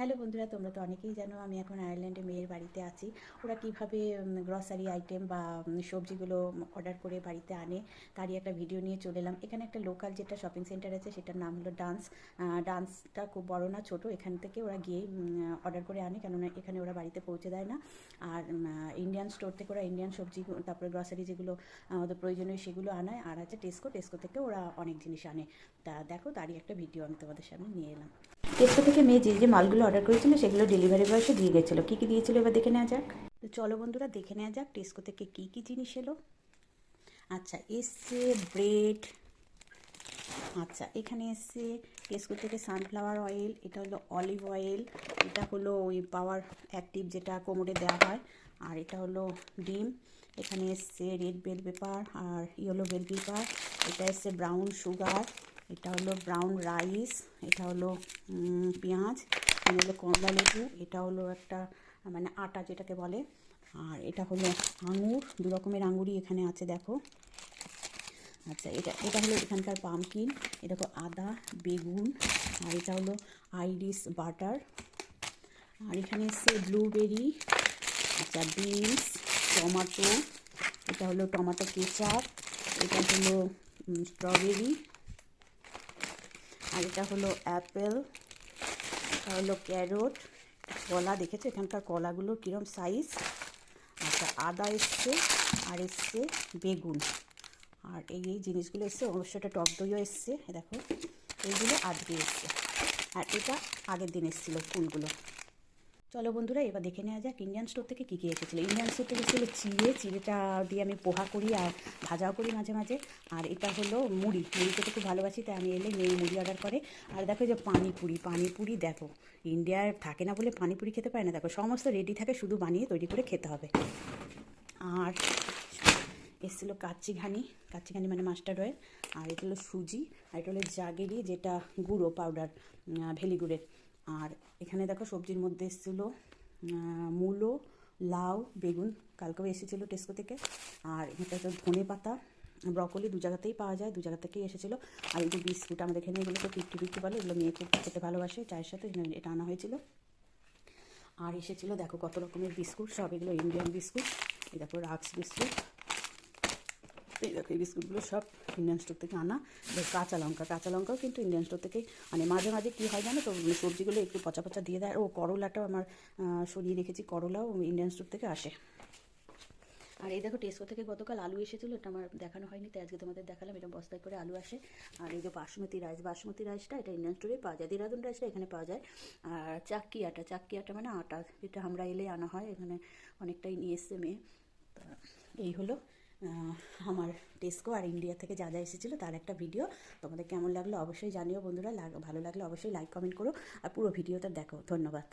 Hello বন্ধুরা, তোমরা তো অনেকেই জানো আমি এখন আয়ারল্যান্ডে মেয়ের বাড়িতে আছি। ওরা কীভাবে গ্রসারি আইটেম বা সবজিগুলো অর্ডার করে বাড়িতে আনে, তারই একটা ভিডিও নিয়ে চলে এলাম। এখানে একটা লোকাল যেটা শপিং সেন্টার আছে, সেটার নাম হলো ডান্স ডান্সটা খুব বড় না, ছোট। এখান থেকে ওরা গিয়ে অর্ডার করে আনে, কেননা এখানে ওরা বাড়িতে পৌঁছে দেয় না। আর ইন্ডিয়ান স্টোর থেকে ওরা ইন্ডিয়ান সবজি, তারপরে গ্রসারি যেগুলো আমাদের প্রয়োজনীয় সেগুলো আনায়। আর আছে টেস্কো টেস্কো থেকে ওরা অনেক জিনিস আনে। তা দেখো, তারই একটা ভিডিও আমি তোমাদের সামনে নিয়ে এলাম। টেস্কো থেকে মেয়ে যে যে মালগুলো অর্ডার করেছিল, সেগুলো ডেলিভারি বয়সে দিয়ে গেছিল। কী কী দিয়েছিল এবার দেখে নেওয়া যাক? তো চলো বন্ধুরা, দেখে নেওয়া যাক টেস্কো থেকে কী কী জিনিস এলো। আচ্ছা এসছে ব্রেড আচ্ছা এখানে এসছে টেস্কো থেকে সানফ্লাওয়ার অয়েল এটা হলো অলিভ অয়েল এটা হলো ওই পাওয়ার অ্যাক্টিভ যেটা কোমরে দেওয়া হয়, আর এটা হলো ডিম। এখানে এসছে রেড বেল পেপার আর ইয়েলো বেল পেপার এটা এসছে ব্রাউন সুগার এটা হলো ব্রাউন রাইস এটা হলো পেঁয়াজ এটা হলো কমলা লেবু, এটা হলো একটা মানে আটা যেটাকে বলে। আর এটা হলো আঙুর দু রকমের আঙুরই এখানে আছে, দেখো। আচ্ছা এটা এটা হলো এখানকার পামকিন এটা হলো আদা, বেগুন, আর এটা হলো আইরিস বাটার আর এখানে এসছে ব্লুবেরি আচ্ছা বিনস টমাটো এটা হলো টমাটো কেচাপ এটা হলো স্ট্রবেরি আর এটা হলো অ্যাপেল, এটা হলো ক্যারোট, কলা, দেখেছ? এখানকার কলাগুলো কীরকম সাইজ আচ্ছা আদা এসছে, আর এসছে বেগুন। আর এই এই জিনিসগুলো এসছে, অবশ্য এটা টক দইও এসছে দেখো, এইগুলো আজকে এসছে। আর এটা আগের দিন এসেছিল ফুলগুলো। চলো বন্ধুরা, এবার দেখে নেওয়া যাক ইন্ডিয়ান স্টোর থেকে কী কী এসেছিল। ইন্ডিয়ান স্টোর থেকে এসেছিল চিড়ে, চিড়েটা দিয়ে আমি পোহা করি আর ভাজাও করি মাঝে মাঝে। আর এটা হলো মুড়ি মুড়ি খেতে খুব ভালোবাসি, তাই আমি এলে মেয়ে মুড়ি অর্ডার করে। আর দেখো যে পানিপুরি পানিপুরি দেখো ইন্ডিয়ায় থাকে না বলে পানিপুরি খেতে পারে না। দেখো সমস্ত রেডি থাকে, শুধু বানিয়ে তৈরি করে খেতে হবে। আর এসেছিল কাচ্চি ঘানি কাচ্চি ঘানি মানে মাস্টার্ড অয়েল আর এটা হলো সুজি, আর এটা হলো জাগেরি, যেটা গুঁড়ো পাউডার ভেলি গুড়ের আর এখানে দেখো সবজির মধ্যে এসেছিল মূলো, লাউ, বেগুন, কালকেও এসেছিল টেস্কো থেকে। আর এটা হচ্ছে ধনে পাতা, ব্রকলি দু জায়গাতেই পাওয়া যায়, দু জায়গা থেকেই এসেছিল। আর এই যে বিস্কুট আমাদের এখানে এগুলো তো ফিফটি ফিফটি বলে, এগুলো মেয়ে খুব খেতে ভালোবাসে, চায়ের সাথে এটা আনা হয়েছিল। আর এসেছিল দেখো কত রকমের বিস্কুট, সব এগুলো ইন্ডিয়ান বিস্কুট, এই দেখো রাক্স বিস্কুট এই দেখো, এই বিস্কুটগুলো সব ইন্ডিয়ান স্টোর থেকে আনা। কাঁচা লঙ্কা, কাঁচা লঙ্কাও কিন্তু ইন্ডিয়ান স্টোর থেকেই মানে মাঝে মাঝে কী হয় জানো তো মানে সবজিগুলো একটু পচা পচা দিয়ে দেয়। ও করলাটাও আমার সরিয়ে রেখেছি, করলাও ইন্ডিয়ান স্টোর থেকে আসে। আর এই দেখো টেস্কো থেকে গতকাল আলু এসেছিল, এটা আমার দেখানো হয়নি, তাই আজকে তোমাদের দেখালাম, এটা বস্তায় করে আলু আসে। আর এই যে বাসমতি রাইস, বাসমতি রাইসটা এটা ইন্ডিয়ান স্টোরে পাওয়া যায়। দেরাদুন রাইসটা এখানে পাওয়া যায়। আর চাক্কি আটা চাক্কি আটা মানে আটা, যেটা আমরা এলে আনা হয়, এখানে অনেকটাই নিয়ে এসছে মেয়ে। এই হলো আমার টেস্কো আর ইন্ডিয়া থেকে যা যা এসেছিল তার একটা ভিডিও। তোমাদের কেমন লাগল অবশ্যই জানিও বন্ধুরা। ভালো লাগলে অবশ্যই লাইক কমেন্ট করো। আর পুরো ভিডিওটা দেখো। ধন্যবাদ।